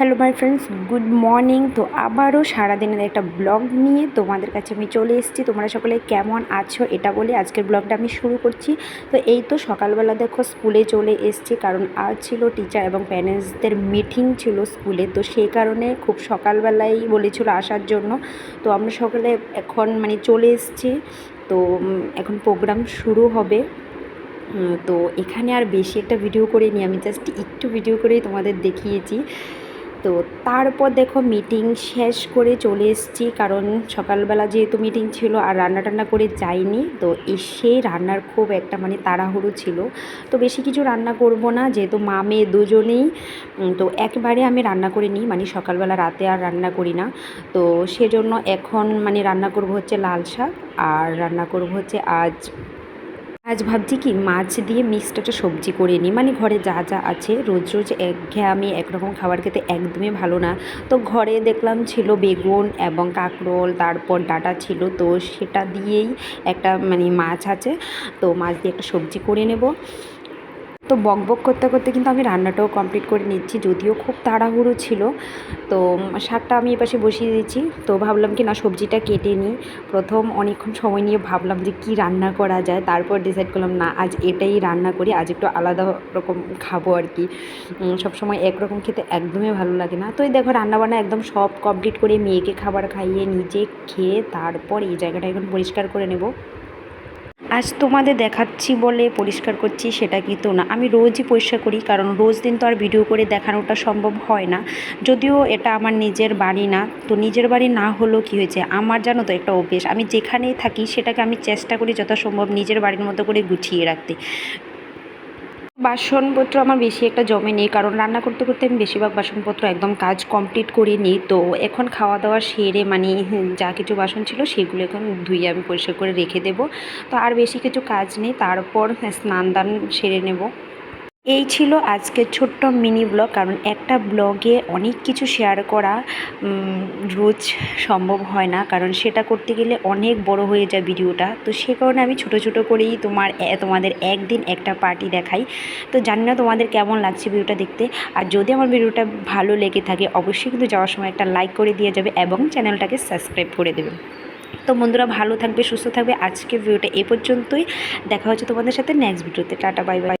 Hello my friends good morning তো আবারও সারাদিনের একটা ব্লগ নিয়ে তোমাদের কাছে আমি চলে এসেছি। তোমরা সকলে কেমন আছো এটা বলে আজকের ব্লগটা আমি শুরু করছি। তো এই তো সকালবেলা দেখো স্কুলে চলে এসেছি, কারণ আজ ছিল টিচার এবং প্যারেন্টসদের মিটিং ছিল স্কুলে। তো সেই কারণে খুব সকালবেলাই বলেছিল আসার জন্য। তো আমরা সকলে এখন মানে চলে এসেছি। তো এখন প্রোগ্রাম শুরু হবে। তো এখানে আর বেশি একটা ভিডিও করে নি আমি জাস্ট একটু ভিডিও করেই তোমাদের দেখিয়েছি। তো তারপর দেখো মিটিং শেষ করে চলে এসেছি, কারণ সকালবেলা যেহেতু মিটিং ছিল আর রান্না টান্না করে যাইনি, তো এসে রান্নার খুব একটা মানে তাড়াহুড়ো ছিল। তো বেশি কিছু রান্না করব না, যেহেতু মা, মেয়ে দুজনেই তো একবারে আমি রান্না করে নিই মানে সকালবেলা রাতে আর রান্না করি না। তো সেজন্য এখন মানে রান্না করব হচ্ছে লাল শাক, আর রান্না করব হচ্ছে আজ আজ ভাবছি কি, মাছ দিয়ে মিক্সড একটা সবজি করে নিই। মানে ঘরে যা যা আছে, রোজ রোজ একঘেয়ে আমি একরকম খাবার খেতে একদমই ভালো না। তো ঘরে দেখলাম ছিল বেগুন এবং কাঁকরোল, তারপর ডাটা ছিল। তো সেটা দিয়েই একটা মানে মাছ আছে। তো মাছ দিয়ে একটা সবজি করে নেব। তো বক বক করতে করতে কিন্তু আমি রান্নাটাও কমপ্লিট করে নিচ্ছি, যদিও খুব তাড়াহুড়ো ছিল। তো শাকটা আমি এপাশে বসিয়ে দিচ্ছি তো ভাবলাম কি না, সবজিটা কেটে নিই। প্রথম অনেকক্ষণ সময় নিয়ে ভাবলাম যে কি রান্না করা যায়। তারপর ডিসাইড করলাম, না, আজ এটাই রান্না করি, আজ একটু আলাদা রকম খাব আর কি। সবসময় একরকম খেতে একদমই ভালো লাগে না। তো এই দেখো, রান্নাবান্না একদম সব কমপ্লিট করে মেয়েকে খাবার খাইয়ে নিজে খেয়ে তারপর এই জায়গাটা এখন পরিষ্কার করে নেব। আজ তোমাদের দেখাচ্ছি বলে পরিষ্কার করছি, সেটা কিন্তু না। আমি রোজই পরিষ্কার করি, কারণ রোজ দিন তো আর ভিডিও করে দেখানোটা সম্ভব হয় না। যদিও এটা আমার নিজের বাড়ি না, তো নিজের বাড়ি না হলেও কী হয়েছে? আমার জানো তো একটা অভ্যেস, আমি যেখানেই থাকি সেটাকে আমি চেষ্টা করি যথাসম্ভব নিজের বাড়ির মতো করে গুছিয়ে রাখতে। বাসনপত্র আমার বেশি একটা জমে নেই, কারণ রান্না করতে করতে আমি বেশিরভাগ বাসনপত্র একদম কাজ কমপ্লিট করে নিই তো এখন খাওয়া দাওয়া সেরে মানে যা কিছু বাসন ছিল সেগুলো এখন ধুয়ে আমি পরিষ্কার করে রেখে দেব। তো আর বেশি কিছু কাজ নেই, তারপর স্নান দান সেরে নেব। এই ছিল আজকের ছোট্ট মিনি ব্লগ, কারণ একটা ব্লগে অনেক কিছু শেয়ার করা রোজ সম্ভব হয় না। কারণ সেটা করতে গেলে অনেক বড় হয়ে যায় ভিডিওটা। তো সে কারণে আমি ছোট ছোট করেই তোমার তোমাদের একদিন একটা পার্টি দেখাই। তো জানি না তোমাদের কেমন লাগছে ভিডিওটা দেখতে। আর যদি আমার ভিডিওটা ভালো লেগে থাকে, অবশ্যই কিন্তু যাওয়ার সময় একটা লাইক করে দিয়ে যাবে এবং চ্যানেলটাকে সাবস্ক্রাইব করে দেবে। তো বন্ধুরা ভালো থাকবে, সুস্থ থাকবে। আজকে ভিডিওটা এ পর্যন্তই। দেখা হচ্ছে তোমাদের সাথে নেক্সট ভিডিওতে। Tata bye bye